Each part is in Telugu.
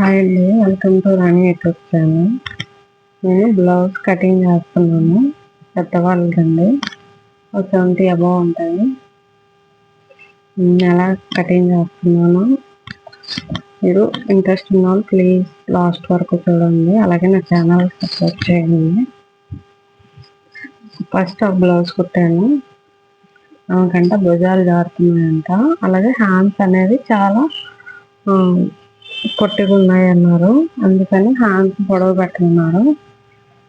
హాయ్ అండి. Welcome to Rani YouTube channel. నేను బ్లౌజ్ కటింగ్ చేస్తున్నాను. పెద్దవాళ్ళకండి ఒక సెవెంటీ అబవ్ ఉంటుంది. నేను ఎలా కటింగ్ చేస్తున్నాను మీరు ఇంట్రెస్ట్ ఉన్న వాళ్ళు ప్లీజ్ లాస్ట్ వరకు చూడండి. అలాగే నా ఛానల్ సపోర్ట్ చేయండి. ఫస్ట్ ఒక బ్లౌజ్ కుట్టాను. ఆమెకంట భుజాలు జారుతున్నాయంట. అలాగే హ్యాండ్స్ అనేది చాలా పొట్టిగా ఉన్నాయి అన్నారు అందుకని హ్యాండ్స్ పొడవు పెట్టమన్నారు.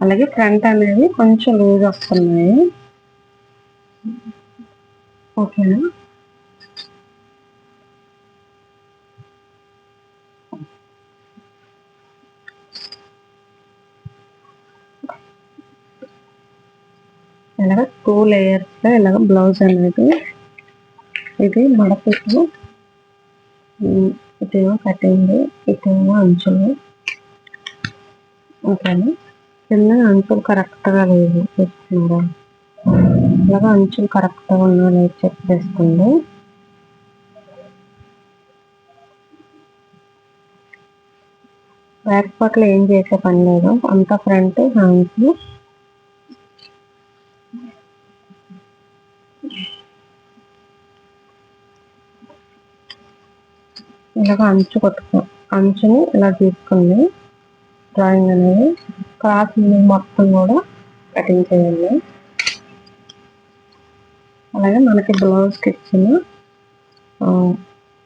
అలాగే ఫ్రంట్ అనేది కొంచెం లూజ్ వస్తున్నాయి. ఓకేనా? ఇలాగ టూ లేయర్స్లో ఇలాగ బ్లౌజ్ అనేది ఇది మడపెట్టు ఇటేమో కటింగ్ ఇటేమో అంచులు. ఓకేనా? కింద అంచులు కరెక్ట్గా లేదు చూస్తున్నారా? అలాగే అంచులు కరెక్ట్గా ఉన్నా లేదు చెక్ చేసుకోండి. బ్యాక్ పార్ట్లో ఏం చేసే పని లేదు అంతా ఫ్రంట్ హ్యాండ్స్. ఇలాగ అంచు కొట్టుకో అంచుని ఇలా తీసుకుంది. డ్రాయింగ్ అనేది క్రాస్ మొత్తం కూడా కటింగ్ చేయండి. అలాగే మనకి బ్లౌజ్కి ఇచ్చిన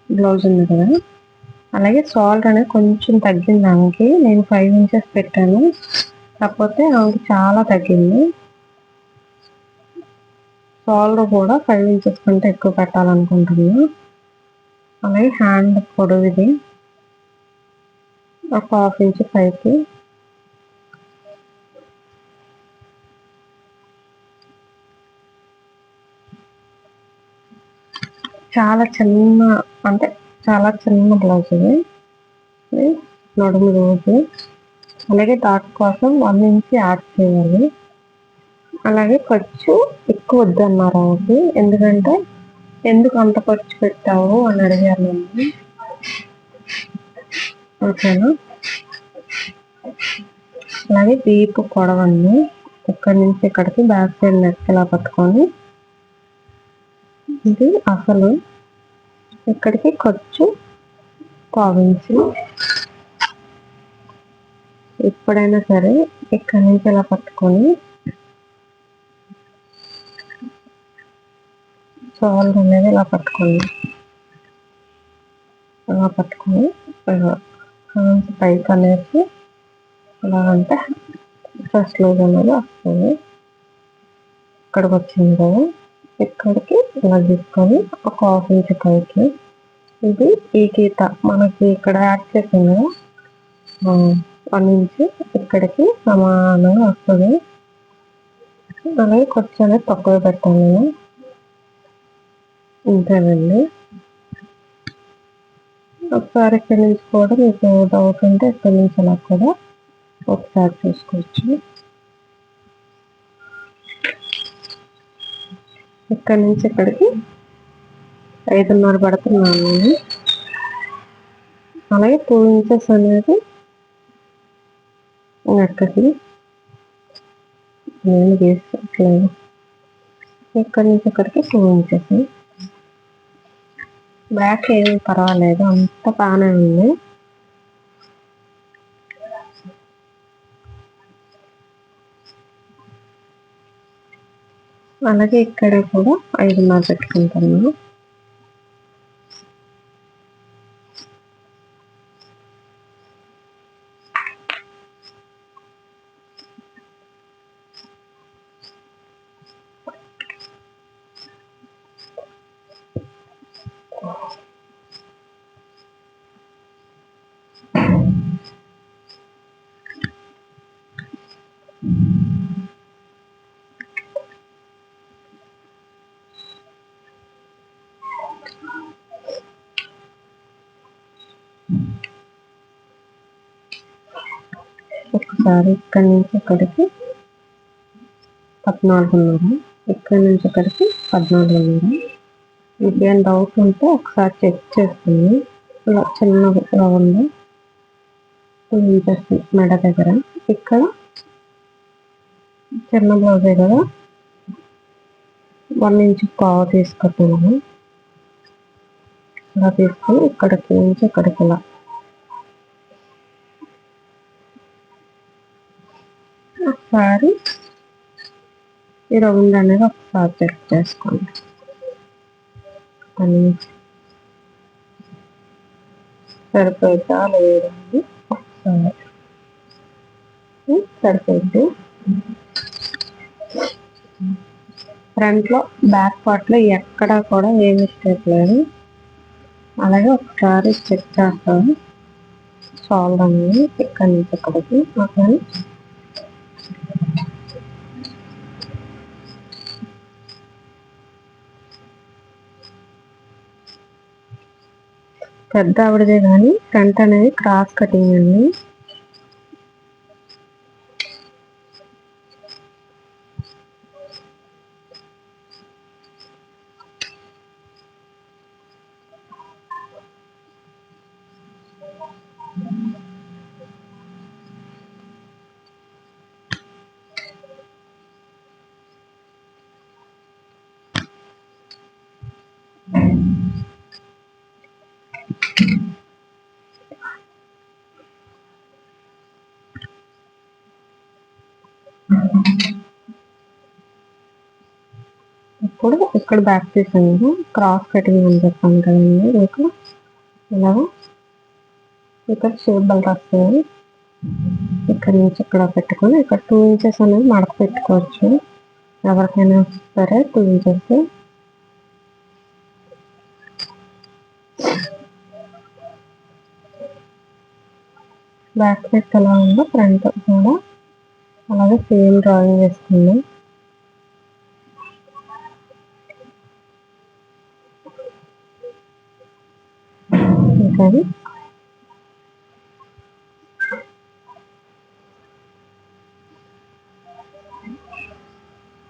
బ్లౌజ్ ఉంది కదా. అలాగే సాల్ట్ అనేది కొంచెం తగ్గింది ఆమెకి నేను ఫైవ్ ఇంచెస్ పెట్టాను. కాకపోతే ఆమెకి చాలా తగ్గింది. సాల్ట్ కూడా ఫైవ్ ఇంచెస్ కంటే ఎక్కువ పెట్టాలనుకుంటున్నాను అలాగే హ్యాండ్ పొడవిది. ఒక హాఫ్ ఇంచ్ పైకి. చాలా చిన్న అంటే చాలా చిన్న బ్లౌజ్ ఇది. నడుము రోజు. అలాగే డాట్ కోసం వన్ ఇంచ్ యాడ్ చేయాలి. అలాగే ఖర్చు ఎక్కువ వద్దన్నారు ఎందుకంటే ఎందుకు అంత ఖర్చు పెట్టావు అని అడిగారు నన్ను ఓకేనా? అలాగే దీపు పొడవండి ఇక్కడి నుంచి ఇక్కడికి బ్యాక్ సైడ్ నెక్కలా పట్టుకొని ఇది అసలు ఇక్కడికి ఖర్చు పావించి ఎప్పుడైనా సరే ఇక్కడి నుంచి ఇలా పట్టుకొని సాల్ట్ అనేది ఇలా పట్టుకోండి ఇలా పట్టుకొని పైకి అనేసి ఇలా అంటే ఫస్ట్ లూజ్ అనేది వస్తుంది. ఇక్కడికి వచ్చింది కదా ఇక్కడికి ఇలా తీసుకొని ఒక హాఫ్ ఇంచ్ పైకి. ఇది ఈ గీత మనకి ఇక్కడ యాడ్ చేసింది వన్ ఇంచ్ ఇక్కడికి సమానంగా వస్తుంది. అలాగే కొంచెం తక్కువ పెట్టాను నేను. ఇంతేనండి ఒకసారి ఎక్కడి నుంచి కూడా మీకు డౌట్ ఉంటే ఇక్కడి నుంచి అలా కూడా ఒకసారి చూసుకోవచ్చు. ఇక్కడి నుంచి ఇక్కడికి ఐదున్నర పడుతున్నాను నేను. అలాగే టూ ఇంచెస్ అనేది అక్కడికి నేను గీసట్లేదు ఇక్కడి నుంచి ఇక్కడికి టూ ఇంచెస్. బ్యాక్ ఏమి పర్వాలేదు అంత బాగానే ఉంది. అలాగే ఇక్కడ కూడా ఐదున్నర పెట్టుకుంటాను ఒకసారి ఇక్కడ నుంచి ఇక్కడికి పద్నాలుగున్నర ఇక్కడ నుంచి ఇక్కడికి పద్నాలుగున్నర మీకు డౌట్ ఉంటే ఒకసారి చెక్ చేస్తుంది. ఇలా చిన్నగా ఉంది. ఇంచెస్ మెడ దగ్గర. ఇక్కడ చిన్న బ్లౌజే కదా. వన్ ఇంచ్ పావు తీసుకుంటున్నాను ఇలా తీసుకొని ఇక్కడికి నుంచి ఇక్కడికి ఇలా. ఒకసారి ఈ రౌండ్ అనేది ఒకసారి చెక్ చేసుకోండి. సరిపోయిద్దా లేదండి ఒకసారి. సరిపోయింది. ఫ్రంట్లో బ్యాక్ పార్ట్లో ఎక్కడా కూడా ఏ మిస్టేక్ లేదు అలాగే ఒకసారి చెక్ చేస్తాను. సాల్వ్ అనేది ఇక్కడ నుంచి ఇక్కడికి. అక్కడ పెద్ద ఆవిడదే కానీ ఫ్రంట్ అనేది క్రాస్ కటింగ్ అండి. ఇప్పుడు ఇక్కడ బ్యాక్ పీస్ అనేది క్రాస్ కటింగ్ అని చెప్పాను కదండి. మీకు ఇలా ఇక్కడ షేప్ బల్ వస్తుంది. ఇక్కడ నుంచి ఇక్కడ పెట్టుకొని ఇక్కడ టూ ఇంచెస్ అనేది మడక పెట్టుకోవచ్చు. ఎవరికైనా సరే టూ ఇంచెస్ బ్యాక్ పీస్ ఎలా ఉందో ఫ్రంట్ కూడా అలాగే సేమ్ డ్రాయింగ్ వేసుకుందాం. ఇంకా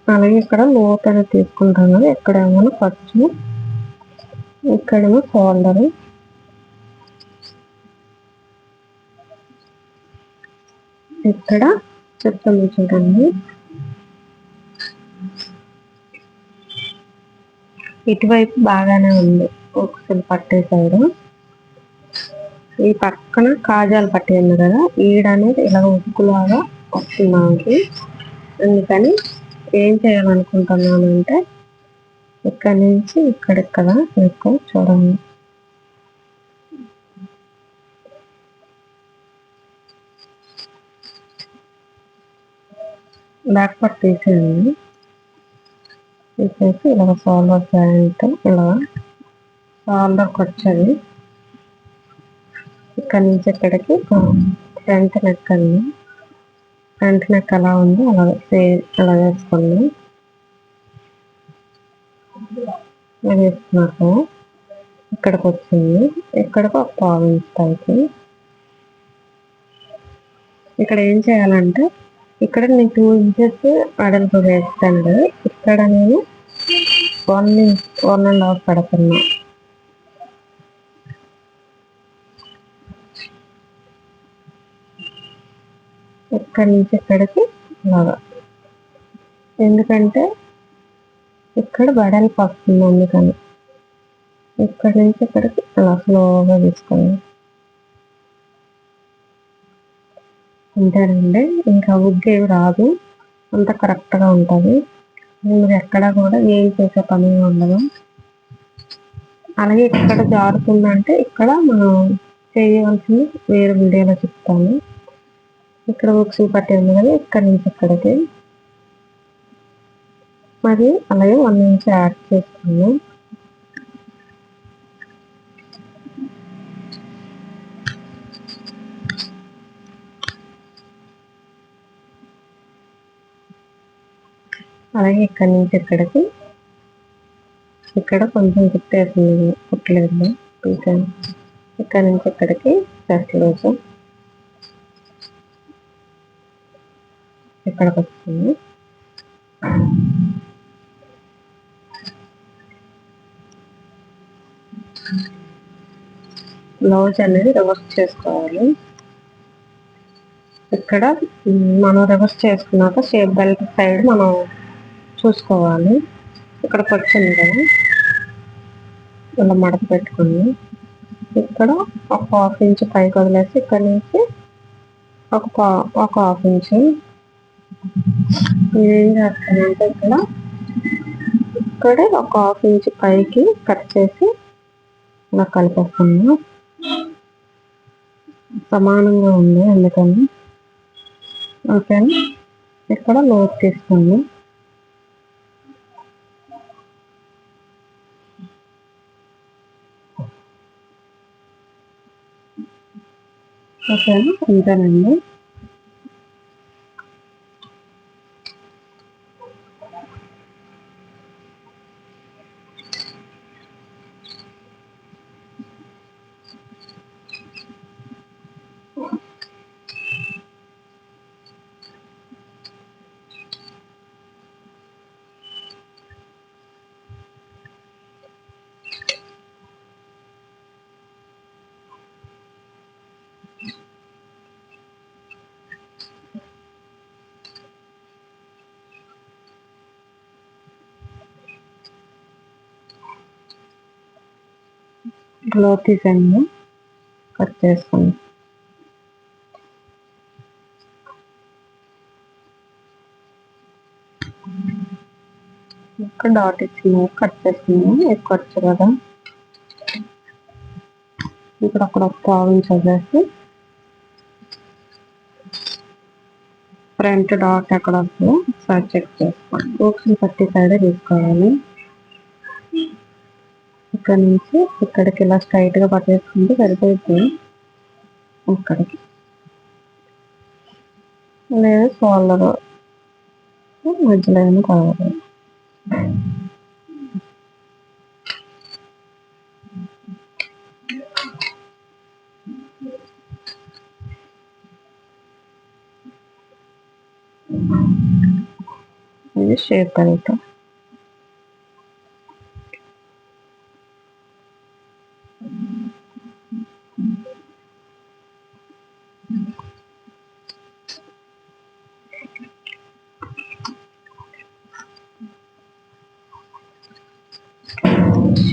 అలాగే ఇక్కడ లోత్ అనేది తీసుకుంటాం కదా ఇక్కడేమో ఫస్ట్ ఇక్కడేమో ఫోల్డర్. ఇక్కడ చెప్తాను చూడండి. ఇటువైపు బాగానే ఉంది. ఒకసారి పట్టే సైడ్ ఈ పక్కన కాజాలు పట్టి ఉంది కదా ఈడ అనేది ఇలా ఉక్కులాగా వస్తుంది మనకి అందుకని ఏం చేయాలనుకుంటున్నాను అంటే ఇక్కడ నుంచి ఇక్కడ ఎక్కువ చూడండి. బ్యాక్ పార్ట్ తీసేయండి. తీసేసి ఇలా షోల్డర్ జాయింట్ ఇలా షోల్డర్కి వచ్చేది ఇక్కడ నుంచి ఇక్కడికి ఫ్రంట్ నెక్ అండి. ఫ్రంట్ నెక్ ఎలా ఉంది అలా సే అలా వేసుకోండి. ఇలా వేసుకున్నాక ఇక్కడికి వచ్చింది ఇక్కడికి ఒక పావు ఇంచ్ పైకి. ఇక్కడ ఏం చేయాలంటే ఇక్కడ నేను టూ ఇంచెస్ అడల్పు వేస్తాను. ఇక్కడ నేను one inch one and half పెడుతున్నా. ఇక్కడ నుంచి ఇక్కడికి బాగా ఎందుకంటే ఇక్కడ వెడల్పు వస్తుంది అందుకని. ఇక్కడ నుంచి ఇక్కడికి అలా స్లోగా తీసుకున్నాను. అంతేనండి ఇంకా ఉద్యోగం రాదు. అంత కరెక్ట్గా ఉంటుంది. మీరు ఎక్కడ కూడా ఏం చేసే పని ఉండదు. అలాగే ఇక్కడ జారుతుందంటే ఇక్కడ మనం చేయవలసింది వేరే వీడియోలో చెప్తాను. ఇక్కడ ఒక పట్టి ఉంది కదా ఇక్కడ నుంచి ఇక్కడికి. మరి అలాగే వన్ నుంచి యాడ్ చేసుకున్నాం అలాగే ఇక్కడి నుంచి ఇక్కడికి ఇక్కడ కొంచెం కుట్టేసింది కుట్టలేదు పీసాను ఇక్కడ నుంచి ఇక్కడికి ఫస్ట్ రోజు ఇక్కడికి వస్తుంది. బ్లౌజ్ అనేది రివర్స్ చేసుకోవాలి. ఇక్కడ మనం రివర్స్ చేసుకున్నాక షేప్ బెల్ట్ సైడ్ మనం చూసుకోవాలి. ఇక్కడ వచ్చింది కదా. ఇలా మడత పెట్టుకుని ఇక్కడ ఒక హాఫ్ ఇంచ్ పైకి వదిలేసి ఇక్కడ నుంచి ఒక ఒక హాఫ్ ఇంచ్. ఏం చేస్తానంటే ఇక్కడ ఇక్కడ ఒక హాఫ్ ఇంచ్ పైకి కట్ చేసి ఇలా కలిపేస్తాను సమానంగా ఉంది అందుకని. ఓకే ఇక్కడ లోతు తీసుకోండి. ఓకేనా ఉంటానండి. గ్లో తీసండి కట్ చేసుకుని. ఇక్కడ డాట్ ఇచ్చింది కట్ చేసుకున్నాము ఎక్కువ వచ్చు కదా. ఇక్కడ అక్కడ ఒక పావు చదివేసి ఫ్రంట్ డాట్ ఎక్కడ వస్తుందో ఒకసారి చెక్ చేసుకోండి. బుక్స్ పట్టి సైడే తీసుకోవాలి. ఇక్కడ నుంచి ఇక్కడికి ఇలా స్ట్రైట్గా పట్టేసుకుంటే సరిపోతుంది. ఇక్కడికి లేదు షోల్డర్ మధ్యలో ఏమైనా కావాలి ఇది షేప్ కలుగుతాం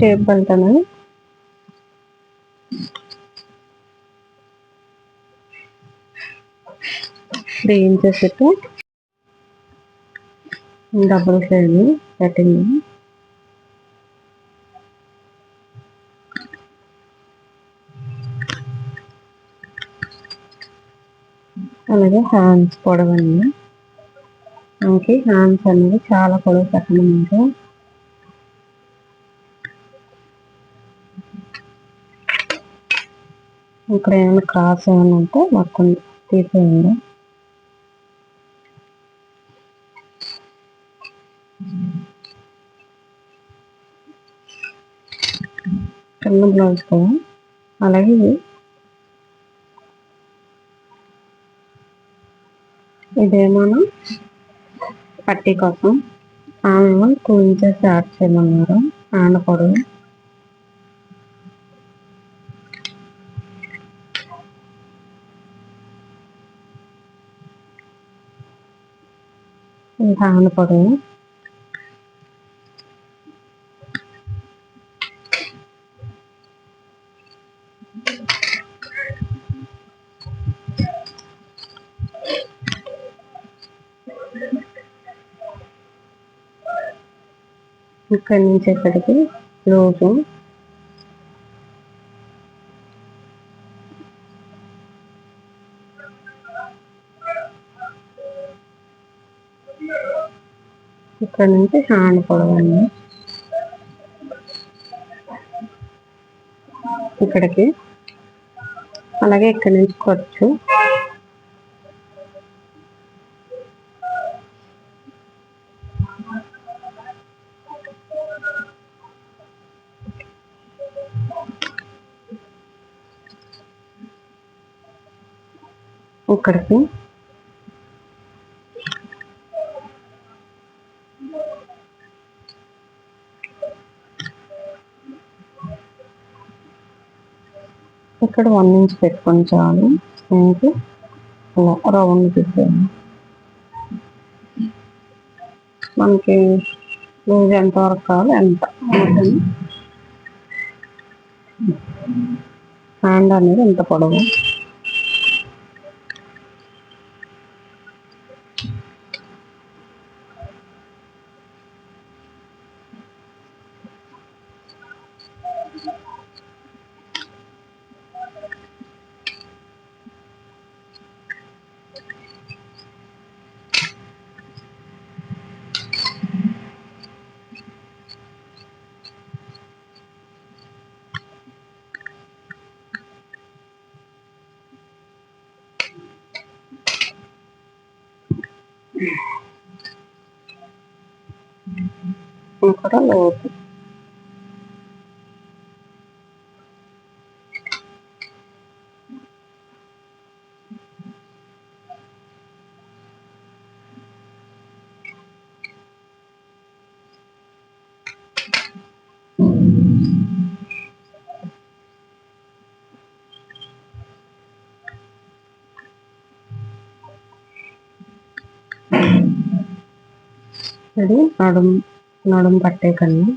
షేప్ వెళ్తాను three inches double side cutting అలాగే హ్యాండ్స్ పొడవండి మనకి హ్యాండ్స్ అనేది చాలా పొడవు పెట్టడం ఇక్కడ ఏమైనా క్రాస్ ఏమైనా ఉంటే మొత్తం తీసేయండి. చిన్న బ్లౌజ్ కదా. అలాగే ఇదేమో పట్టీ కోసం. ఆమె టూ ఇంచెస్ యాడ్ చేయమన్నారు. ఆన పొడవు. ఇంకా ఆన పొడవు ఇక్కడి నుంచి ఇక్కడికి రోజు ఇక్కడ నుంచి హ్యాండ్ పొడవండి. ఇక్కడికి. అలాగే ఇక్కడ నుంచి ఖర్చు ఇక్కడికి. ఇక్కడ వన్ ఇంచ్ పెట్టుకొని చాలు. ఇంకి అలా రౌండ్ తీసేయండి మనకి లూజ్ ఎంత వరకు కావాలి ఎంత? హ్యాండ్ అనేది ఎంత పొడవు? ఇక్కడ లోతు ఇది నడుం నడుము పట్టే కన్నా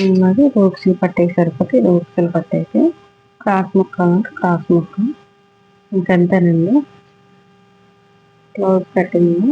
ఉన్నది రోక్సీలు పట్టేసి సరిపోతే రోక్సీలు పట్టేసి క్రాస్ ముక్క అంటే క్రాస్ ముక్క. ఇంకంతేనండి. Cloud cutting.